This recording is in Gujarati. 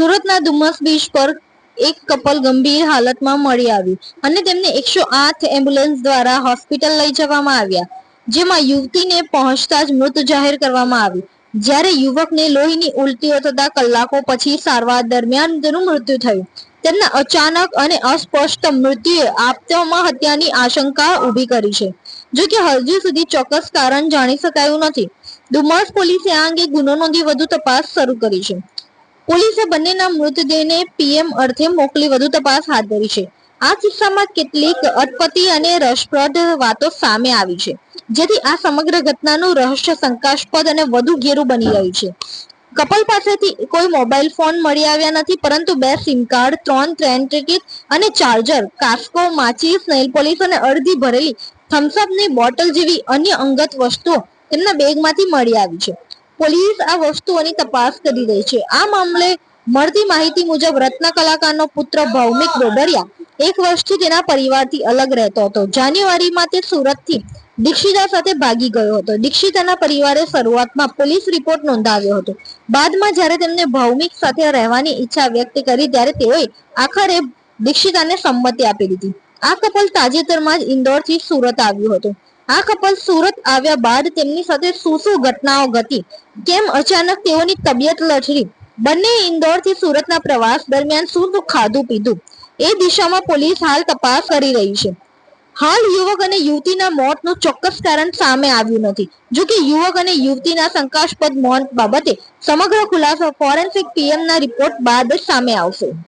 સુરતના ધુમ્મસ બીચ પર એક કપલ ગંભીર હાલતમાં મળી આવ્યું અને તેમને એકસો આઠ એમ્બ્યુલન્સ દ્વારા હોસ્પિટલ લઈ જવામાં આવ્યા, જેમાં યુવતીને પહોંચતા જ મૃત જાહેર કરવામાં આવી જ્યારે યુવકને લોહીની ઉલટીઓ થતા કલાકો પછી સારવાર દરમિયાન તેનું મૃત્યુ થયું. તેમના અચાનક અને અસ્પષ્ટ મૃત્યુએ આપતામાં હત્યાની આશંકા ઊભી કરી છે, જો કે હજુ સુધી ચોક્કસ કારણ જાણી શકાયું નથી. ડુમસ પોલીસે આ અંગે ગુનો નોંધી વધુ તપાસ શરૂ કરી છે. પોલીસે બંનેના મૃતદેહને પીએમ અર્થે મોકલી વધુ તપાસ હાથ ધરી છે. આ કિસ્સામાં કેટલીક અટપટી અને રસપ્રદ વાતો સામે આવી છે. જેથી આ સમગ્ર ઘટનાનું રહસ્ય શંકાસ્પદ અને વધુ ઘેરું બની રહ્યું છે. કપલ પાસેથી કોઈ મોબાઈલ ફોન મળી આવ્યા નથી, પરંતુ બે સિમ કાર્ડ, ત્રણ ટ્રેન ટિકિટ અને ચાર્જર, કાસ્કો માચીસ નેલ પોલીસ અને અડધી ભરેલી થમ્સઅપની બોટલ જેવી અન્ય અંગત વસ્તુઓ તેમના બેગમાંથી મળી આવી છે. પોલીસ આ વસ્તુઓની તપાસ કરી રહી છે. આ મામલે મળતી માહિતી મુજબ રત્ન કલાકારનો પુત્ર ભૌમિક ડોડરિયા એક વર્ષથી તેના પરિવારથી અલગ રહેતો હતો. જાન્યુઆરીમાં તે સુરતથી દીક્ષિતા સાથે ભાગી ગયો હતો. દીક્ષિતાના પરિવારે શરૂઆતમાં પોલીસ રિપોર્ટ નોંધાવ્યો હતો. બાદમાં જ્યારે તેમને ભૌમિક સાથે રહેવાની ઈચ્છા વ્યક્ત કરી ત્યારે તેઓએ આખરે દીક્ષિતાને સંમતિ આપી દીધી. આ કપલ તાજેતરમાં જ ઇન્દોરથી સુરત આવ્યું હતું. આ કપલ સુરત આવ્યા બાદ તેમની સાથે શું શું ઘટનાઓ ઘટી? કેમ અચાનક તેઓની તબિયત લથડી? બંને ઇન્દોરથી સુરતના પ્રવાસ દરમિયાન શું શું ખાધું પીધું? એ દિશામાં પોલીસ હાલ તપાસ કરી રહી છે. હાલ યુવક અને યુવતીના મોતનું ચોક્કસ કારણ સામે આવ્યું નથી. જો કે યુવક અને યુવતીના શંકાસ્પદ મોત બાબતે સમગ્ર ખુલાસો ફોરેન્સિક પીએમના રિપોર્ટ બાદ જ સામે આવશે.